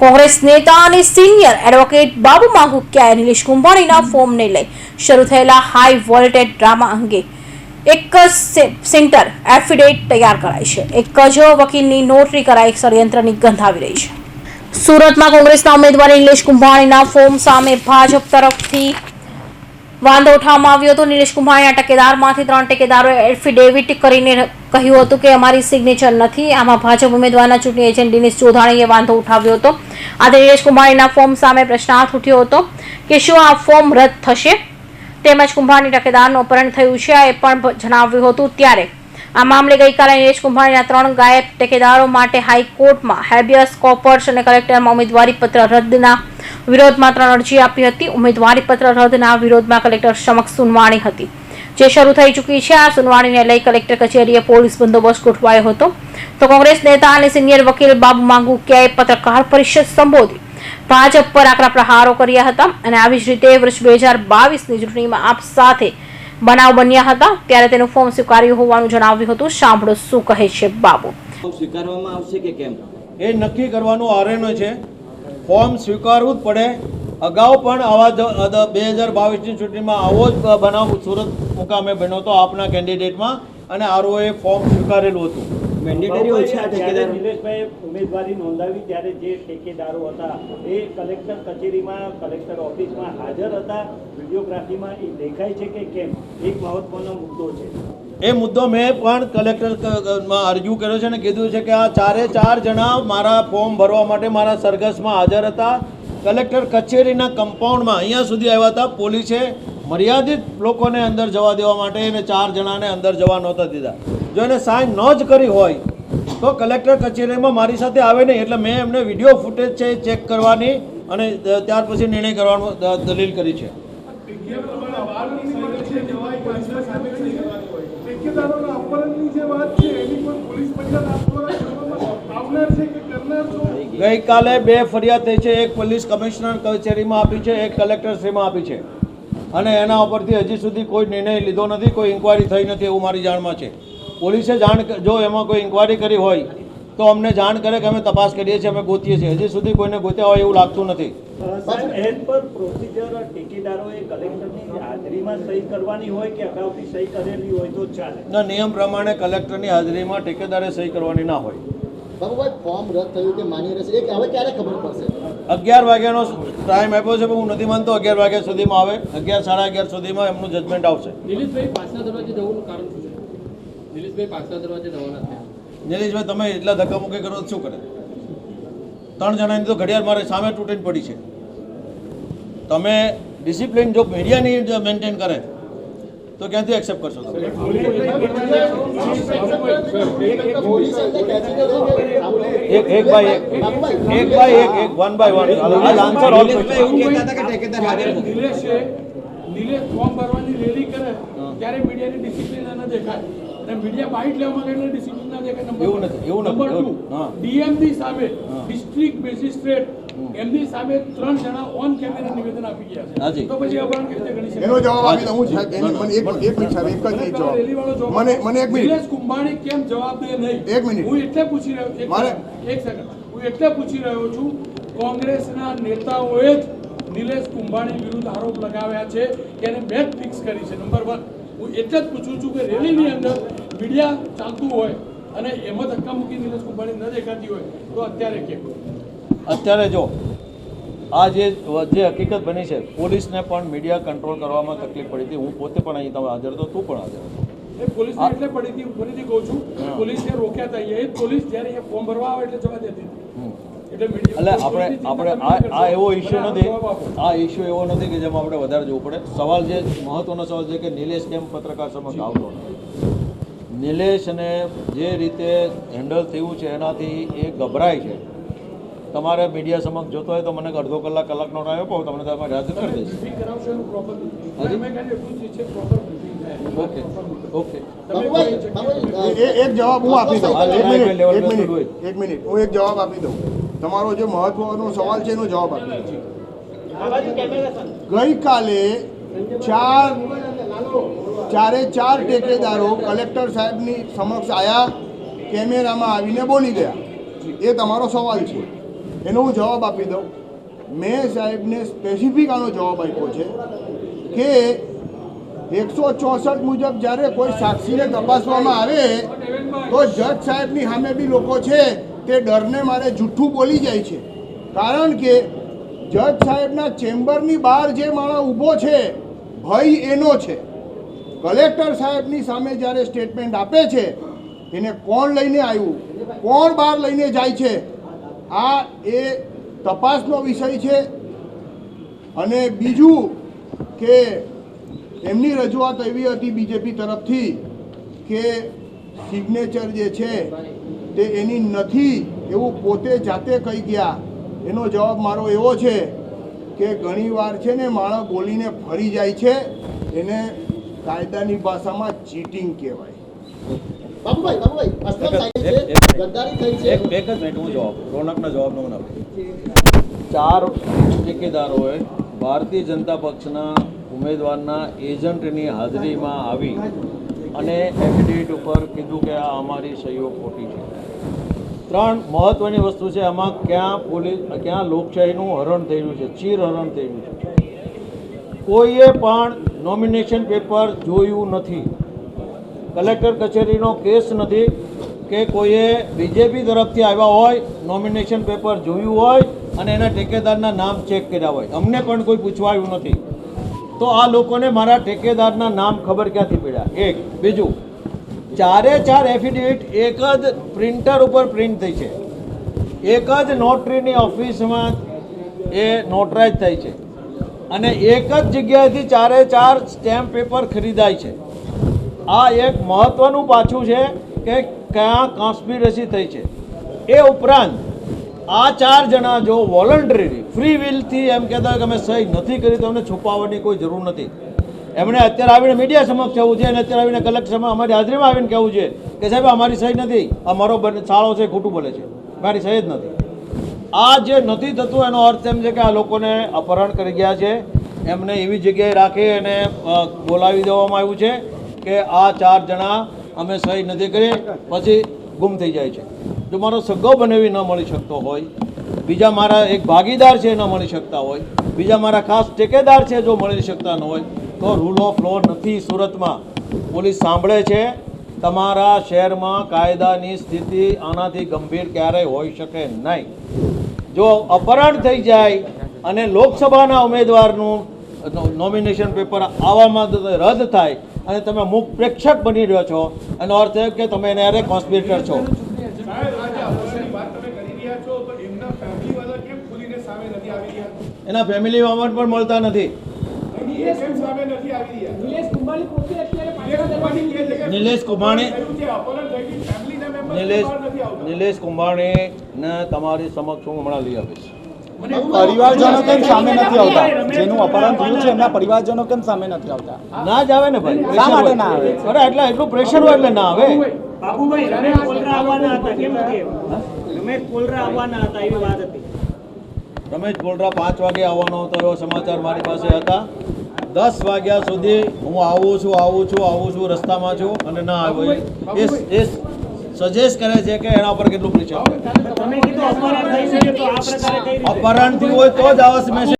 કોંગ્રેસ નેતા અને senior advocate Babu માહુકિયાએ નિલેશ કુંભાણીના ફોર્મને લઈ શરૂ થયેલા હાઈ વોલ્ટેજ ડ્રામા અંગે એક જ સેન્ટર એફિડેવિટ તૈયાર કરાઈ છે. એક જ વકીલની નોટરી કરાઈ ષડયંત્રની ગંધ આવી રહી છે. સુરતમાં કોંગ્રેસના ઉમેદવાર નિલેશ કુંભાણીના ફોર્મ સામે ભાજપ તરફથી વાંધો ઉઠાવવામાં આવ્યો હતો. નિલેશ કુંભાણીના ટેકેદારમાંથી ત્રણ ટેકેદારોએ એફિડેવિટ કરીને કહ્યું હતું કે અમારી સિગ્નેચર નથી. આમાં ભાજપ ઉમેદવારના ચૂંટણી એજન્ટ દિનેશ ચૌધાણીએ વાંધો ઉઠાવ્યો હતો. આજે નિલેશ કુંભાણીના ફોર્મ સામે પ્રશ્નાર્થ ઉઠ્યો હતો કે શું આ ફોર્મ રદ થશે? તેમજ કુંભારની ટેકેદારનું અપહરણ થયું છે એ પણ જણાવ્યું હતું. ત્યારે આ મામલે ગઈકાલે નિલેશ કુંભાણીના ત્રણ ગાયબ ટેકેદારો માટે હાઈકોર્ટમાં હેબિયસ કોપર્સ અને કલેક્ટરમાં ઉમેદવારી પત્ર રદના વિરોધમાં ત્રણ અરજી આપી હતી ઉમેદવારી પત્ર રદના વિરોધમાં કલેક્ટર સમક્ષ સુનવાણી હતી. જે શરૂ થઈ ચૂકી છે આ સુનવાણીને લઈ કલેક્ટર કચેરીએ પોલીસ બંદોબસ્ત ગોઠવાયો હતો. તો કોંગ્રેસ નેતા અને સિનિયર વકીલ બાબુ માંગુકિયાએ પત્રકાર પરિષદ સંબોધી. ભાજપ પર આકરા પ્રહારો કર્યા હતા અને આવી જ રીતે વર્ષ બે હજાર બાવીસની ચૂંટણીમાં આપ સાથે બનાવ બન્યા હતા. ત્યારે તેનું ફોર્મ સ્વીકાર્યું હોવાનું જણાવ્યું હતું. સાંભળો શું કહે છે બાબુ. સ્વીકારવામાં આવશે કે કેમ? એ નક્કી કરવાનું આરએનઓ છે. ફોર્મ સ્વીકારવું જ પડે. અગાઉ પણ આવા બે હજાર બાવીસની ચૂંટણીમાં આવો જ બનાવ સુરત મુકામે બન્યો હતો આપના કેન્ડિડેટમાં અને આરઓએ ફોર્મ સ્વીકારેલું હતું. મેન્ડેટરી હોય છે આ જ્યારે ઠેકેદાર નિલેશભાઈએ ઉમેદવારી નોંધાવી ત્યારે જે ઠેકેદારો હતા એ કલેક્ટર કચેરીમાં કલેક્ટર ઓફિસમાં હાજર હતા. વિડીયોગ્રાફીમાં એ દેખાય છે કે કેમ? એક મહત્વનો મુદ્દો છે. એ મુદ્દો મેં પણ કલેક્ટરમાં અરજુ કર્યો છે અને કીધું છે કે આ ચારે ચાર જણા મારા ફોર્મ ભરવા માટે મારા સરઘસમાં હાજર હતા. કલેક્ટર કચેરીના કમ્પાઉન્ડમાં અહીંયા સુધી આવ્યા હતા. પોલીસે મર્યાદિત લોકોને અંદર જવા દેવા માટે એને ચાર જણાને અંદર જવા નહોતા દીધા. જો એને સાઇન ન જ કરી હોય, તો કલેક્ટર કચેરીમાં મારી સાથે આવે નહીં. એટલે મેં એમને વીડિયો ફૂટેજ છે એ ચેક કરવાની અને ત્યાર પછી નિર્ણય કરવાનો દલીલ કરી છે. ઠેકેદારોના અપહરણની ગઈકાલે બે ફરિયાદ થઈ છે, એક પોલીસ કમિશનર કચેરીમાં આપી છે, એક કલેક્ટરશ્રીમાં આપી છે. અને એના ઉપરથી હજી સુધી કોઈ નિર્ણય લીધો નથી, કોઈ ઇન્કવાયરી થઈ નથી એવું મારી જાણમાં છે. પોલીસે જાણ જો એમાં કોઈ ઇન્કવાયરી કરી હોય, તો અમને જાણ કરે કે અમે તપાસ કરીએ છીએ, અમે ગોતીએ છીએ. હજી સુધી કોઈને ગોત્યા હોય એવું લાગતું નથી. એન પર પ્રોસિજર ઠેકેદારોએ કલેક્ટરની હાજરીમાં સહી કરવાની હોય કે અગાઉથી સહી કરેલી હોય તો ચાલે? ના નિયમ પ્રમાણે કલેક્ટરની હાજરીમાં ટેકેદારે સહી કરવાની ના હોય. બાબુભાઈ ફોર્મ રદ થયું કે માન્ય રહેશે? એ હવે ક્યારે ખબર પડશે? અગિયાર વાગ્યાનો ટાઈમ આપ્યો છે પણ હું નથી માનતો અગિયાર વાગ્યા સુધીમાં આવે. અગિયાર સાડા અગિયાર સુધીમાં એમનું જજમેન્ટ આવશે. નિલેશભાઈ પાછલા દરવાજે જવાનું કારણ શું છે? નિલેશભાઈ પાછલા દરવાજે જવાના નિલેશભાઈ તમે એટલા ધક્કામુક્કી કરો શું કરે? ત્રણ જણાની તો ઘડિયાળ મારે સામે તૂટીને પડી છે. તમે ડિસિપ્લિન જો મીડિયાની મેન્ટેન કરે તો ક્યાંથી એક્સેપ્ટ કરશો એક એક બાય એક. એક બાય એક એક one by one answer all એવું કહેતા હતા કે ઠેકેદાર હાજર નથી. નિલેશ ફોર્મ ભરવાની રેલી કરે ત્યારે મીડિયાની ડિસિપ્લિન ન દેખાય. અને મીડિયા બાઇટ લેવા માંગે એટલે ડિસિપ્લિન ના દેખાય નંબર એવું નથી, એવું નંબર ટુ. ડીએમની સામે ડિસ્ટ્રિક્ટ મેજિસ્ટ્રેટ એમની સામે ત્રણ જણા ઓન કેમેરા નિવેદન આપી ગયા છે. તો પછી અપહરણ કેવી રીતે ગણી એનો જવાબ આપી દઉં હું સાહેબ. એની- મને એક એક મિનિટ સાહેબ. એક જ જવાબ. મને મને એક મિનિટ. નિલેશ કુંભાણી કેમ જવાબ દે નહીં? એક મિનિટ. હું એટલે પૂછી રહ્યો એક મારે- એક સેકન્ડ. હું એટલે પૂછી રહ્યો છું કોંગ્રેસના નેતાઓએ જ નિલેશ કુંભાણી વિરુદ્ધ આરોપ લગાવ્યા છે કે એને બેટ ફિક્સ કરી છે નંબર વન હું એટલે જ પૂછું છું કે રેલીની અંદર મીડિયા ચાલતું હોય અને એમાં ધક્કા મૂકી નિલેશ કુંભાણી ન દેખાતી હોય તો અત્યારે કેમ અત્યારે જો આ જે જે હકીકત બની છે પોલીસને પણ મીડિયા કંટ્રોલ કરવામાં તકલીફ પડી હતી હું પોતે પણ અહીં તમે હાજર હતો તું પણ હાજર હતો એ પોલીસને એટલે પડી હતી ફરીથી કહું છું. પોલીસને રોક્યા હતા એ પોલીસ જ્યારે ફોર્મ ભરવા આવે એટલે જવા દેતી હતી. એટલે આપણે આપણે આ આ એવો ઇસ્યુ નથી આ ઇસ્યુ એવો નથી કે જેમાં આપણે વધારે જોવું પડે સવાલ જે મહત્વનો સવાલ છે કે નિલેશ કેમ પત્રકાર સમક્ષ આવતો નથી નિલેશને જે રીતે હેન્ડલ થયું છે એનાથી એ ગભરાય છે તમારે મીડિયા સમક્ષ જોતો હોય તો મને અડધો કલાક કલાકનો ટાઈમ આપો તમને તમારે હાજર કરી દઈશ ઓકે એક જવાબ હું આપી દઉં એક મિનિટ લેવલ એક બેસતું મિનિટ હોય. એક મિનિટ હું એક જવાબ આપી દઉં તમારો જે મહત્વનો સવાલ છે એનો જવાબ આપી ગઈકાલે ચાર ચારે ચાર ટેકેદારો કલેક્ટર સાહેબની સમક્ષ આવ્યા કેમેરામાં આવીને બોલી ગયા. એ તમારો સવાલ છે. એનો હું જવાબ આપી દઉં. મેં સાહેબને સ્પેસિફિક આનો જવાબ આપ્યો છે કે એકસો ચોસઠ મુજબ જ્યારે કોઈ સાક્ષીને તપાસવામાં આવે તો જજ સાહેબની સામે બી લોકો છે. તે ડરને મારે જૂઠું બોલી જાય છે. કારણ કે જજ સાહેબના ચેમ્બરની બહાર જે માણસ ઊભો છે, ભય એનો છે. કલેક્ટર સાહેબની સામે જ્યારે સ્ટેટમેન્ટ આપે છે, એને કોણ લઈને આવ્યું? કોણ બહાર લઈને જાય છે? આ એ તપાસનો વિષય છે. અને બીજું કે એમની રજૂઆત એવી હતી બીજેપી તરફથી કે સિગ્નેચર જે છે તે એની નથી એવું પોતે જાતે કહી ગયા. એનો જવાબ મારો એવો છે કે ઘણીવાર છે ને માણસ બોલીને ફરી જાય છે એને કાયદાની ભાષામાં ચીટિંગ કહેવાય. બાબુભાઈ બાબુભાઈ ગદ્દારી થઈ છે. એક એક જ મિનિટ હું જવાબ રોનકના જવાબનો મને આપો. ચાર ઠેકેદારોએ ભારતીય જનતા પક્ષના ઉમેદવારના એજન્ટની હાજરીમાં આવી. અને એફિડેવિટ ઉપર કીધું કે આ અમારી સહીઓ ખોટી છે. ત્રણ મહત્વની વસ્તુ છે, આમાં ક્યાં પોલીસ, ક્યાં લોકશાહીનું હરણ થયેલું છે ચીર હરણ થયેલું છે. કોઈએ પણ નોમિનેશન પેપર જોયું નથી. કલેક્ટર કચેરીનો કેસ નથી કે કોઈએ બીજેપી તરફથી આવ્યા હોય નોમિનેશન પેપર જોયું હોય અને એના ઠેકેદારના નામ ચેક કર્યા હોય. અમને પણ કોઈ પૂછવા આવ્યું નથી. તો આ લોકોને મારા ઠેકેદારના નામ ખબર ક્યાંથી પડ્યા? એક, બીજું, ચારે ચાર એફિડેવિટ એક જ પ્રિન્ટર ઉપર પ્રિન્ટ થઈ છે. એક જ નોટરીની ઓફિસમાં એ નોટરાઇઝ થઈ છે. અને એક જ જગ્યાએથી ચારે ચાર સ્ટેમ્પ પેપર ખરીદાય છે. આ એક મહત્વનું પાછું છે કે ક્યાં કોન્સ્પિરસી થઈ છે. એ ઉપરાંત આ ચાર જણા જો વોલન્ટરી ફ્રી વિલથી એમ કહેતા કે અમે સહી નથી કરી, તો અમને છુપાવવાની કોઈ જરૂર નથી. એમણે અત્યારે આવીને મીડિયા સમક્ષ કહેવું છે, અને અત્યારે આવીને કલેક્ટરમાં અમારી હાજરીમાં આવીને કહેવું છે કે સાહેબ અમારી સહી નથી અમારો શાળો છે, ખોટું બોલે છે. મારી સહી જ નથી. આ જે નથી થતું, એનો અર્થ એમ છે કે આ લોકોને અપહરણ કરી ગયા છે. એમને એવી જગ્યાએ રાખી અને બોલાવી દેવામાં આવ્યું છે કે આ ચાર જણા અમે સહી નથી કરી, પછી ગુમ થઈ જાય છે. જો મારો સગો બનેવી ન મળી શકતો હોય, બીજા મારા એક ભાગીદાર છે ન મળી શકતા હોય, બીજા મારા ખાસ ટેકેદાર છે જો મળી શકતા ન હોય, તો રૂલ ઓફ લો નથી સુરતમાં. પોલીસ સાંભળે છે, તમારા શહેરમાં કાયદાની સ્થિતિ આનાથી ગંભીર ક્યારેય હોઈ શકે નહીં. જો અપહરણ થઈ જાય અને લોકસભાના ઉમેદવારનું નોમિનેશન પેપર આવવામાં રદ થાય અને તમે મુખ પ્રેક્ષક બની રહ્યો છો, એનો અર્થ એ કે તમે એને અરે કોન્સ્પિરેટર છો. એના ફેમિલી મેમ્બર પણ મળતા નથી. નિલેશ કુંભાણી નિલેશ નિલેશ કુંભાણીને તમારી સમક્ષ હું હમણાં લઈ આવીશ. પરિવારજનો કેમ સામે નથી આવતા? જેનું અપહરણ થયું છે એમના પરિવારજનો કેમ સામે નથી આવતા? ના જ આવે ને ભાઈ. શા માટે ના આવે? અરે એટલે એટલું પ્રેશર હોય એટલે ના આવે. બાબુભાઈ રમેશ કોલરા આવવાના હતા એવી વાત હતી. રમેશ કોલરા પાંચ વાગે આવવાનો હતો એવો સમાચાર મારી પાસે હતા. દસ વાગ્યા સુધી હું આવું છું આવું છું આવું છું રસ્તામાં છું અને ના આવ્યો. એ સજેસ્ટ કરે છે કે એના પર કેટલું પ્રેશર અપહરણ અપહરણથી હોય તો જ આવા મેસેજ